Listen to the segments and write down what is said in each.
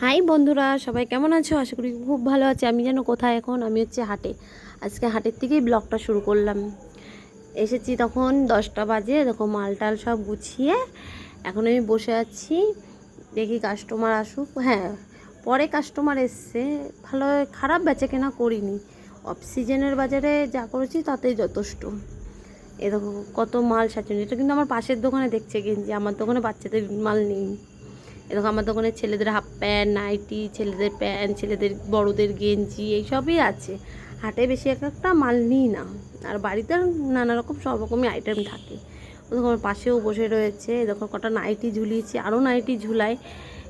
High বন্ধুরা, সবাই কেমন আছো? আশা করি খুব ভালো আছে। আমি যেন কোথায় এখন? আমি হচ্ছে হাটে। আজকে হাটের থেকেই ব্লগটা শুরু করলাম। এসেছি তখন দশটা বাজে, দেখো মাল টাল সব গুছিয়ে এখন আমি বসে আছি। দেখি কাস্টমার আসুক। হ্যাঁ পরে কাস্টমার এসছে। ভালো, খারাপ বেচে কেনা করিনি। অফ সিজনের বাজারে যা করেছি তাতেই যথেষ্ট। এ দেখো কত মাল সাজানো। এটা কিন্তু আমার পাশের দোকানে দেখছে গেঞ্জি। আমার দোকানে বাচ্চাদের মাল নেই। এরকম আমার দোকানে ছেলেদের হাফ প্যান্ট, নাইটি, ছেলেদের প্যান্ট, ছেলেদের, বড়দের গেঞ্জি, এইসবই আছে। হাটে বেশি এক একটা মাল নিই না। আর বাড়িতে নানা রকম সব রকমই আইটেম থাকে। ও দেখো আমার পাশেও বসে রয়েছে। দেখো কটা নাইটি ঝুলিয়েছি, আরও নাইটি ঝুলাই।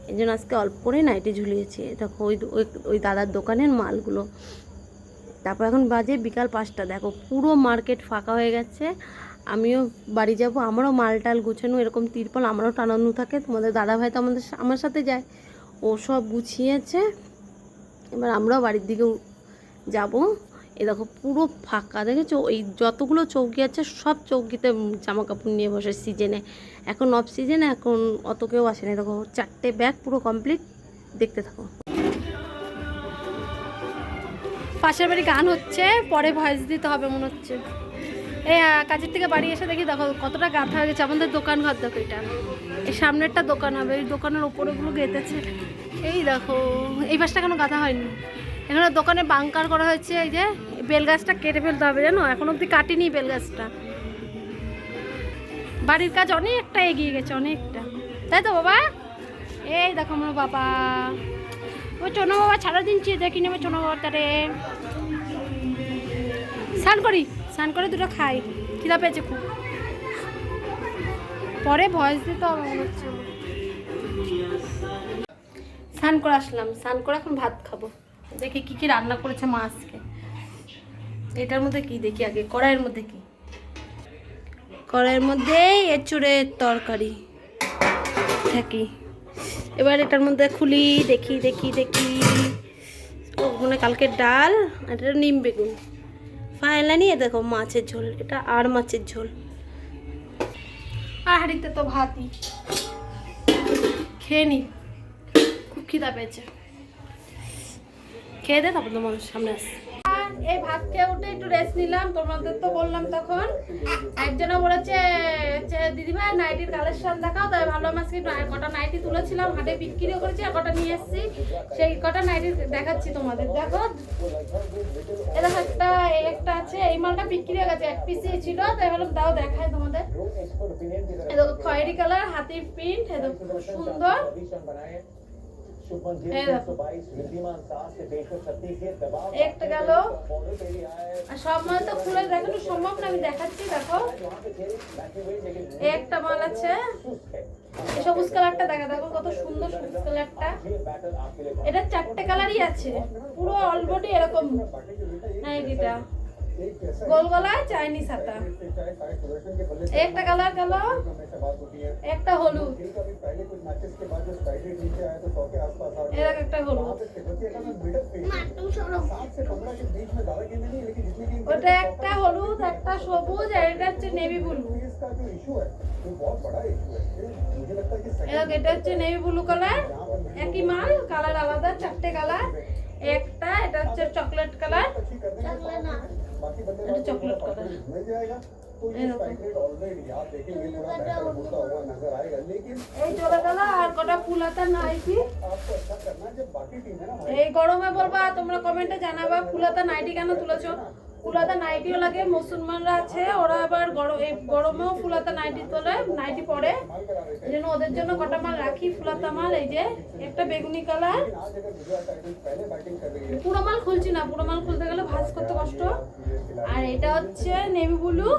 এই জন্য আজকে অল্প করে নাইটি ঝুলিয়েছি। দেখো ওই- ওই দাদার দোকানের মালগুলো। তারপর এখন বাজে বিকাল পাঁচটা। দেখো পুরো মার্কেট ফাঁকা হয়ে গেছে। আমিও বাড়ি যাব, আমারও মাল টাল গুছানো, এরকম তিরপল আমারও টানানো থাকে, তোমাদের দাদা ভাই তো আমাদের আমার সাথে যায়। ও সব গুছিয়েছে। এবার আমরাও বাড়ির দিকে যাব। এ দেখো পুরো ফাঁকা, দেখেছ? ওই যতগুলো চৌকি আছে, সব চৌকিতে জামা কাপড় নিয়ে বসে সিজনে। এখন অফ সিজনে এখন অত কেউ আসে না। দেখো, চারটে ব্যাগ পুরো কমপ্লিট দেখতে থাকো। পাশের বাড়ি গান হচ্ছে, পরে ভয়েস দিতে হবে মনে হচ্ছে। এই কাজের থেকে বাড়ি এসে দেখি দেখো কতটা গাঁথা হয়ে গেছে। আমাদের দোকান ঘর দেখো এটা। এই সামনেরটা দোকান হবে, এই দোকানের ওপরেগুলো গেঁথেছে। এই দেখো, এই পাশটা কেন গাঁথা হয়নি। এখানে দোকানে বাংকার করা হয়েছে, এই যে বেল গাছটা কেটে ফেলতে হবে জানো? এখন অবধি কাটিনি বেল গাছটা বাড়ির কাজ অনেকটা এগিয়ে গেছে, অনেকটা। তাই তো বাবা? এই দেখো আমার বাবা। ও চনো বাবা ছাড়া দিনছি দেখি নেবে চনো বাবার তারে স্নান করি। স্নান করে দুটো খাই। খিদা পেয়েছে খুব। পরে ভয়েস দিতে মনে হচ্ছে স্নান করে আসলাম। স্নান করে এখন ভাত খাব। দেখি কি কি রান্না করেছে মা আজকে। এটার মধ্যে কি দেখি আগে, কড়াইয়ের মধ্যে কি? কড়াইয়ের মধ্যে এঁচুড়ের তরকারি থাকি। এবার এটার মধ্যে খুলি, দেখি দেখি দেখি। ও মানে কালকে ডাল, আর এটা নিম বেগুন। ফাইনালি নিয়ে দেখো মাছের ঝোল, এটা আর মাছের ঝোল। আর হাঁড়িতে তো ভাতই। খেয়ে নি। খুব খিদা পেয়েছে। খেয়ে দে তারপর তোমার সামনে আস এই ভাত খেয়ে উঠে একটু রেস্ট নিলাম। তোমাদের তো বললাম তখন। একজনে বলেছে যে, দিদিভাই নাইটির কালেকশন দেখাও। তাই ভালো আজকে কটা নাইটি তুলেছিলাম, হাটে বিক্রিও করেছি আর কটা নিয়ে এসেছি। সেই কটা নাইটি দেখাচ্ছি তোমাদের। দেখো এ দেখো একটা, এই একটা আছে, এই মালটা বিক্রি হয়ে গেছে, এক পিসই ছিল, তাই ভাবলাম দাও দেখায় তোমাদের। খয়েরি কালার হাতির প্রিন্ট একটা গেল আর সব মাল তো খুলে দেখানো সম্ভব না আমি দেখাচ্ছি দেখো একটা মাল আছে এই সবুজ কালারটা দেখা দেখো কত সুন্দর সবুজ কালারটা এটা চারটে কালারই আছে পুরো অলবডি এরকম নাইটিটা গোল গলায় চাইনিজ হাতা। একটা কালার গেল একটা হলুদ। এরকম একটা হলুদ। ওটা একটা হলুদ, একটা সবুজ, আর এটা হচ্ছে নেভি ব্লু এটা হচ্ছে নেভি ব্লু কালার একই মাল, কালার আলাদা, চারটে কালার। একটা, এটা হচ্ছে চকলেট কালার এটা চকলেট কালার এই গরমে বলবা, তোমরা কমেন্টে জানাবা ফুলাতা নাইটি কেন তুলেছো? ফুলাতা নাইটিও লাগে, মুসলমানরা আছে, ওরা আবার গরম, এই গরমেও ফুলাতা নাইটি তোলে, নাইটি পরে। জন্য ওদের জন্য কটা মাল রাখি ফুলাতা মাল, এই যে, একটা বেগুনি কালার। পুরো মাল খুলছি না, পুরো মাল খুলতে গেলে ভাঁজ করতে কষ্ট। আর এটা হচ্ছে নেভি ব্লু,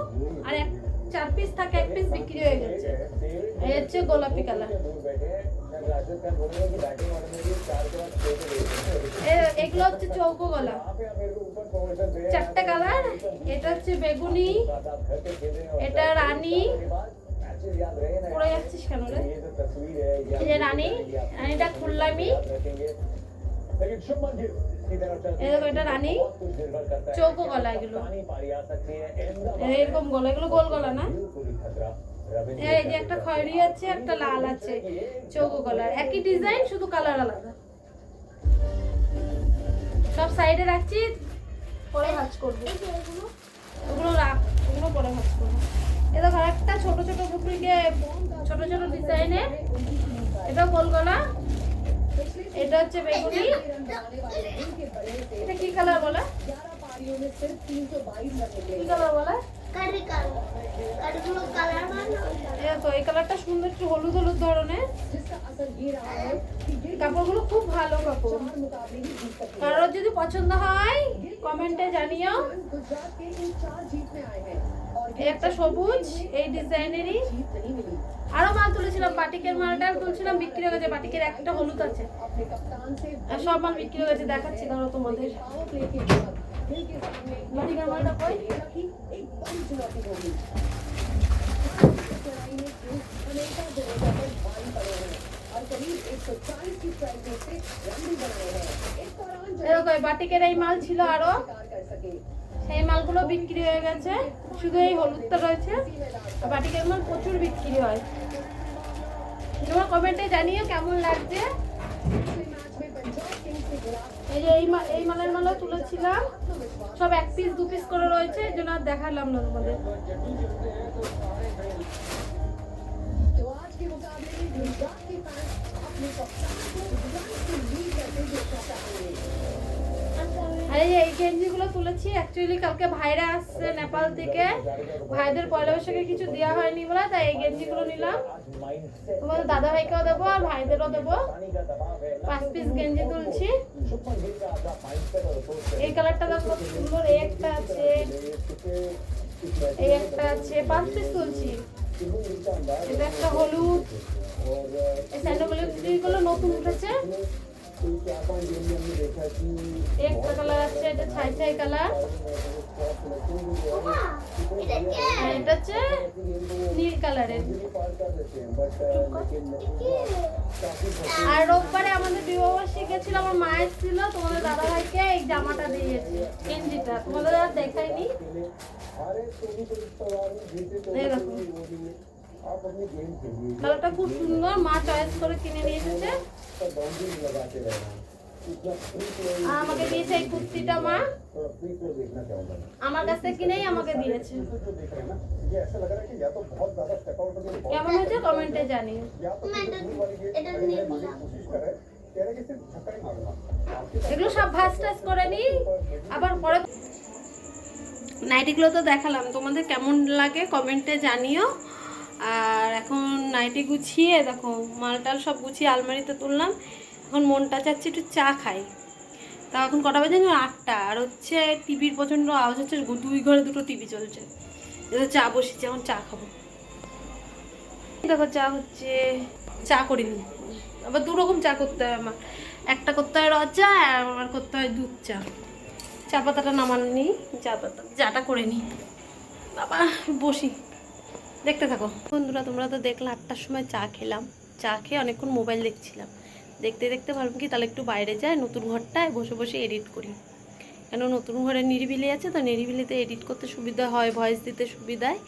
আর এক, চার পিস থাকে, এক পিস বিক্রি হয়ে গেছে। এই হচ্ছে গোলাপি কালার। এগুলো হচ্ছে চৌকো গলা। চারটে কালার, এটা হচ্ছে বেগুনি, এটা রানী। পড়ে যাচ্ছিস কেন রে? রানী, রানীটা খুললামই এই এটা চৌকো গলা এগুলো। এরকম গলা, এগুলো গোল গলা না? এই যে একটা খয়েরি আছে, একটা লাল আছে, চৌকো কালার একই ডিজাইন, শুধু কালার আলাদা। সব সাইডে রাখছি, পরে ভাজ করব। ওগুলো রাখ, ওগুলো পরে ভাজ একটা ছোট ছোট বুকরিকে ছোট ছোট ডিজাইনের এটা গোল গলা। এটা হচ্ছে বেগুনি। এটা কি কালার বলে? কি কালার এই কালারটা সুন্দর একটু হলুদ হলুদ ধরনের। কাপড়গুলো খুব ভালো কাপড়। কারোর যদি পছন্দ হয় কমেন্টে জানিও। একটা সবুজ, এই ডিজাইনেরই। আরও মাল তুলেছিলাম, বাটিকের মালটা তুলছিলাম, বিক্রি হয়ে গেছে, বাটিকের একটা হলুদ আছে। সব মাল বিক্রি হয়ে গেছে, দেখাচ্ছি ধরো তোমাদের। বাটিকের এই মাল ছিল আরও। সেই মালগুলো বিক্রি হয়ে গেছে। শুধু এই হলুদটা রয়েছে। বাটিকের মাল প্রচুর বিক্রি হয়। তোমার কমেন্টে জানিও কেমন লাগছে? এই যে এই এই মালের মালও তুলেছিলাম। সব এক পিস দু পিস করে রয়েছে। এই জন্য আর দেখালাম না তোমাদের। আর, এই গেঞ্জিগুলো তুলেছি। অ্যাকচুয়ালি কালকে ভাইরা আসছে নেপাল থেকে। ভাইদের পয়লা বৈশাখে কিছু দেওয়া হয়নি বলে, তাই এই গেঞ্জিগুলো নিলাম। তোমাদের দাদা ভাইকেও দেবো আর ভাইদেরও দেবো। পাঁচ পিস গেঞ্জি তুলছি। এই কালারটা দেখো, কত সুন্দর। এই একটা আছে। এই একটা আছে। পাঁচ পিস তুলছি। এটা একটা হলুদ। এই স্যান্ডোগুলো নতুন উঠেছে। একটা কালার আছে এটা ছাই ছাই কালার আর এটা হচ্ছে নীল কালারের আর রোববারে আমাদের বিবাহবার্ষিকী গেছিল আমার মায়ের ছিল তোমাদের দাদা ভাইকে এই জামাটা দিয়েছে, গেঞ্জিটা। তোমাদের আর দেখাইনি। এই কালারটা খুব সুন্দর, মা চয়েস করে কিনে নিয়ে এসেছে। আমাকে দিয়েছে এই কুর্তিটা মা। আমার কাছ থেকে কিনেই আমাকে দিয়েছে। কেমন হয়েছে কমেন্টে দিলাম এগুলো সব ভাজ টাজ করে নি, আবার পরে নাইটিগুলো তো দেখালাম, তোমাদের কেমন লাগে কমেন্টে জানিও। আর এখন নাইটি গুছিয়ে দেখো, মালটাল সব গুছিয়ে আলমারিতে তুললাম। এখন মনটা চাচ্ছে একটু চা খাই। তা এখন কটা বাজে জানো? আটটা। আর হচ্ছে টিভির প্রচণ্ড আওয়াজ হচ্ছে দুই ঘরে দুটো টিভি চলছে। এবার চা বসেছি এখন চা খাব। দেখো চা হচ্ছে, চা করিনি। আবার দু রকম চা করতে হয় আমার। একটা করতে হয় র চা, আর আমার করতে হয় দুধ চা। চা পাতাটা নামাননি, চা পাতা চাটা করে নিই বাবা, বসি। দেখতে থাকো। বন্ধুরা, তোমরা তো দেখলে আটটার সময় চা খেলাম। চা খেয়ে অনেকক্ষণ মোবাইল দেখছিলাম। দেখতে দেখতে ভাবলাম কি, তাহলে একটু বাইরে যাই, নতুন ঘরটায় বসে বসে এডিট করি। কেন, নতুন ঘরে নিরিবিলি আছে তো, নিরিবিলিতে এডিট করতে সুবিধা হয় ভয়েস দিতে সুবিধায়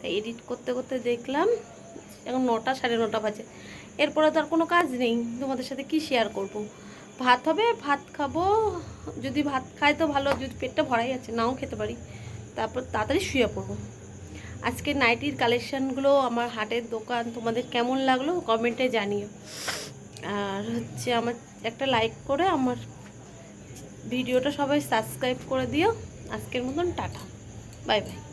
তাই এডিট করতে করতে দেখলাম, এখন নটা, সাড়ে নটা বাজে। এরপরে তো আর কোনো কাজ নেই, তোমাদের সাথে কি শেয়ার করব। ভাত হবে, ভাত খাব, যদি ভাত খাই তো ভালো, যদি পেটটা ভরাই আছে নাও খেতে পারি। তারপর তাড়াতাড়ি শুয়ে পড়ব। আজকে নাইটির কালেকশানগুলো আমার হাটের দোকান, তোমাদের কেমন লাগল কমেন্টে জানিও। আর হচ্ছে আমার একটা লাইক করে আমার ভিডিওটা সবাই সাবস্ক্রাইব করে দিও। আজকের মতন টাটা, বাই বাই।